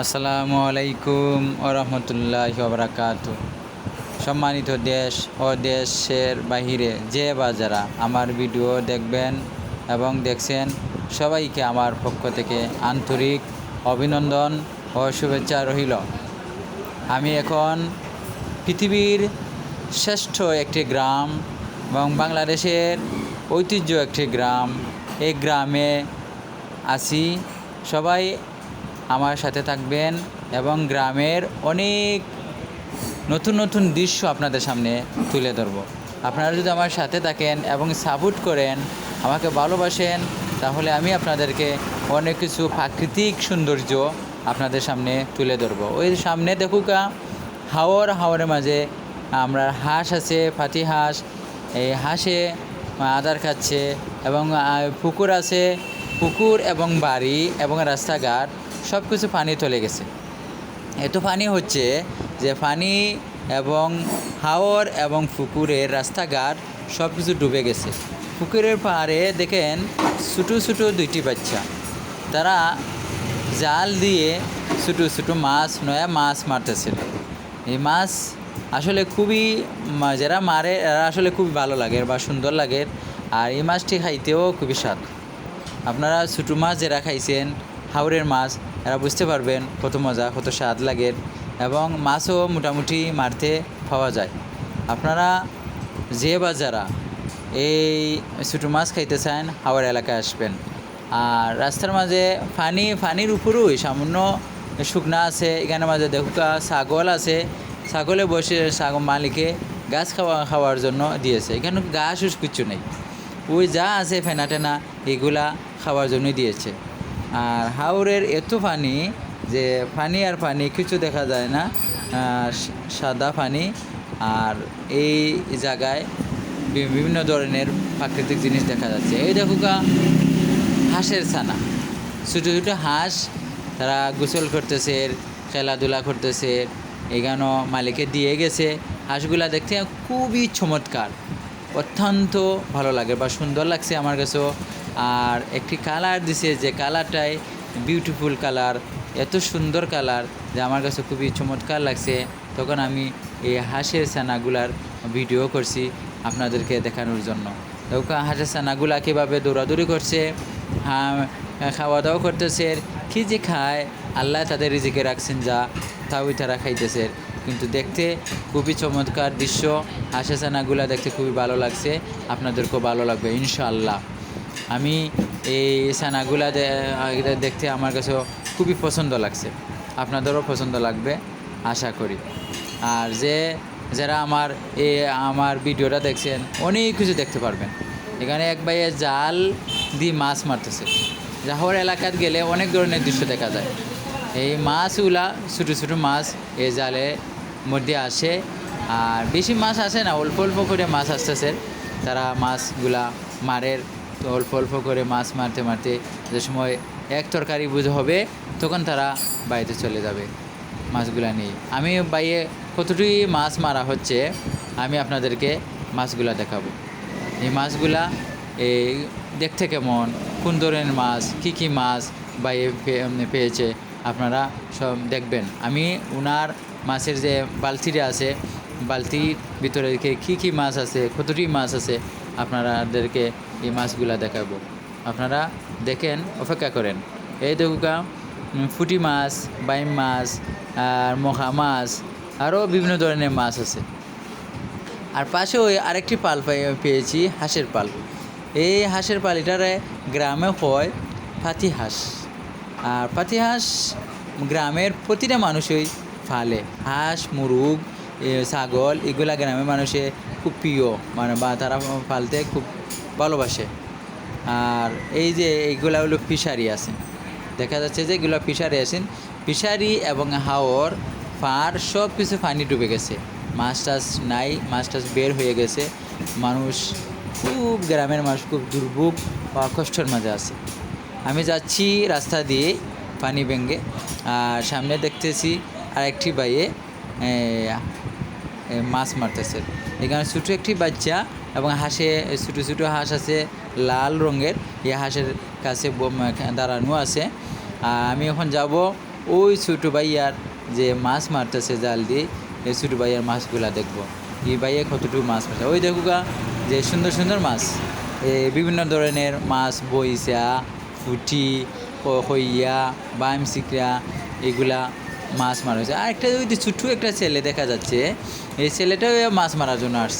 আসসালামু আলাইকুম ও রহমতুল্লাহ বারাকাত সম্মানিত দেশ ও দেশের বাহিরে যে বা যারা আমার ভিডিও দেখবেন এবং দেখছেন, সবাইকে আমার পক্ষ থেকে আন্তরিক অভিনন্দন ও শুভেচ্ছা রহিল আমি এখন পৃথিবীর শ্রেষ্ঠ একটি গ্রাম এবং বাংলাদেশের ঐতিহ্য একটি গ্রাম, এই গ্রামে আছি। সবাই আমার সাথে থাকবেন এবং গ্রামের অনেক নতুন নতুন দৃশ্য আপনাদের সামনে তুলে ধরব। আপনারা যদি আমার সাথে থাকেন এবং সাপোর্ট করেন, আমাকে ভালোবাসেন, তাহলে আমি আপনাদেরকে অনেক কিছু প্রাকৃতিক সৌন্দর্য আপনাদের সামনে তুলে ধরবো। ওই সামনে দেখুকা হাওর হাওরের মাঝে আমরা হাঁস আছে, পাতি হাঁস, এই হাঁসে আদার খাচ্ছে এবং পুকুর আছে, পুকুর এবং বাড়ি এবং রাস্তাঘাট। সব কিছু পানি চলে গেছে। এত পানি হচ্ছে যে পানি এবং হাওর এবং পুকুরের রাস্তাঘাট সব কিছু ডুবে গেছে। পুকুরের পাড়ে দেখেন ছোটো ছোটো দুইটি বাচ্চা। তারা জাল দিয়ে ছোটো ছোটো মাছ, নয়া মাছ মারতেছিল। এই মাছ আসলে খুবই যারা মারে এরা আসলে খুবই ভালো লাগে বা সুন্দর লাগে আর এই মাছটি খাইতেও খুবই স্বাদ। আপনারা ছোটো মাছ যারা খাইছেন, হাওরের মাছ এরা বুঝতে পারবেন কত মজা, কত স্বাদ লাগে এবং মাছও মোটামুটি মারতে পাওয়া যায়। আপনারা যে বা যারা এই ছোটো মাছ খাইতে চান, হাওড় এলাকায় আসবেন। আর রাস্তার মাঝে ফানি, ফানির উপরেই সামান্য শুকনা আছে, এখানে মাঝে দেখুকা ছাগল আছে। ছাগলে বসে ছাগল মালিকে গাছ খাওয়া, খাওয়ার জন্য দিয়েছে। এখানে গাছ কিছু নেই। ওই যা আছে ফেনা টেনা, এগুলা খাওয়ার জন্যই দিয়েছে। আর হাওরের এত পানি যে পানি আর পানি কিছু দেখা যায় না সাদা পানি আর এই জায়গায় বিভিন্ন ধরনের প্রাকৃতিক জিনিস দেখা যাচ্ছে। এই দেখুকা হাঁসের ছানা। ছোটো ছোটো হাঁস, তারা গোসল করতেছে, খেলাধুলা করতেছে এখানেও মালিকে দিয়ে গেছে। হাঁসগুলা দেখতে খুবই চমৎকার, অত্যন্ত ভালো লাগে বা সুন্দর লাগছে আমার কাছেও। আর একটি কালার দিছে যে কালারটাই বিউটিফুল কালার, এত সুন্দর কালার যে আমার কাছে খুবই চমৎকার লাগছে। তখন আমি এই হাঁসের ছানাগুলার ভিডিও করছি আপনাদেরকে দেখানোর জন্য। দেখো, হাঁসের ছানাগুলা কীভাবে দৌড়াদৌড়ি করছে খাওয়া দাওয়া করতেছে, কী যে খায়, আল্লাহ তাদের রিজিকে রাখছেন যা তাওই তারা খাইতেছে। কিন্তু দেখতে খুবই চমৎকার দৃশ্য, হাঁসের ছানাগুলা দেখতে খুবই ভালো লাগছে, আপনাদেরকেও ভালো লাগবে, ইনশাআল্লাহ। আমি এই ছানাগুলা দেখতে আমার কাছে খুবই পছন্দ লাগছে। আপনাদেরও পছন্দ লাগবে, আশা করি। আর যে, যারা আমার এ, আমার ভিডিওটা দেখছেন, অনেক কিছু দেখতে পারবেন। এখানে এক ভাইয়ে জাল দিয়ে মাছ মারতেছে। জাহর এলাকাত গেলে অনেক ধরনের দৃশ্য দেখা যায়। এই মাছগুলা, ছোটো ছোটো মাছ এই জালের মধ্যে আসে। আর বেশি মাছ আসে না, অল্প অল্প করে মাছ আসতেছে। তারা মাছগুলা মারের তো অল্প অল্প করে মাছ মারতে মারতে যে সময় এক তরকারি বুঝে হবে, তখন তারা বাড়িতে চলে যাবে মাছগুলা নিয়ে। আমি বাইরে কতটুকু মাছ মারা হচ্ছে, আমি আপনাদেরকে মাছগুলা দেখাবো। এই মাছগুলা, এই দেখতে কেমন? কোন ধরনের মাছ? কী কী মাছ বাইরে পেয়েছে? আপনারা সব দেখবেন। আমি ওনার মাছের যে বালতিটা আছে, বালতির ভিতরে কী কী মাছ আছে, কতটি মাছ আছে আপনারাদেরকে এই মাছগুলা দেখাবো। আপনারা দেখেন, অপেক্ষা করেন। এই দেখুকা ফুটি মাছ, বাইম মাছ, আর মখা মাছ আরও বিভিন্ন ধরনের মাছ আছে। আর পাশে ওই আরেকটি পাল পেয়েছি, হাঁসের পাল। এই হাঁসের পাল এটারে গ্রামে হয় পাতি হাঁস আর পাতি হাঁস গ্রামের প্রতিটা মানুষই ফালে। হাঁস, মুরগ ছাগল, এগুলা গ্রামের মানুষে খুব প্রিয় মানে বা তারা পালতে খুব ভালোবাসে। আর এই যে এইগুলা হলো ফিশারি আছে। দেখা যাচ্ছে যে এগুলো ফিশারি আছেন ফিশারি এবং হাওর পার সব কিছু পানি ডুবে গেছে। মাছ টাছ নাই, মাছ টাছ বের হয়ে গেছে। মানুষ খুব গ্রামের মানুষ খুব দুর্ভোগ বা কষ্টের মাঝে আছে। আমি যাচ্ছি রাস্তা দিয়ে পানি ভেঙে, আর সামনে দেখতেছি আরেকটি বাইয়ে মাছ মারতেছে। এখানে ছোটো একটি বাচ্চা এবং হাঁসে, ছোটো ছোটো হাঁস আছে, লাল রঙের। এই হাঁসের কাছে দাঁড়ানো আছে। আমি এখন যাব ওই ছোটো ভাইয়ার যে মাছ মারতেছে জাল দিয়ে, এই ছোটো ভাইয়ার মাছগুলা দেখব। এই ভাইয়া কতটুকু মাছ মারছে? ওই দেখো গা, যে সুন্দর সুন্দর মাছ। বিভিন্ন ধরনের মাছ বইসা ফুটি হইয়া বাম সিকরা এগুলা মাছ মারা হয়েছে আর একটা ওই যে ছোট্ট একটা ছেলে দেখা যাচ্ছে। এই ছেলেটাও মাছ মারার জন্য আসছে।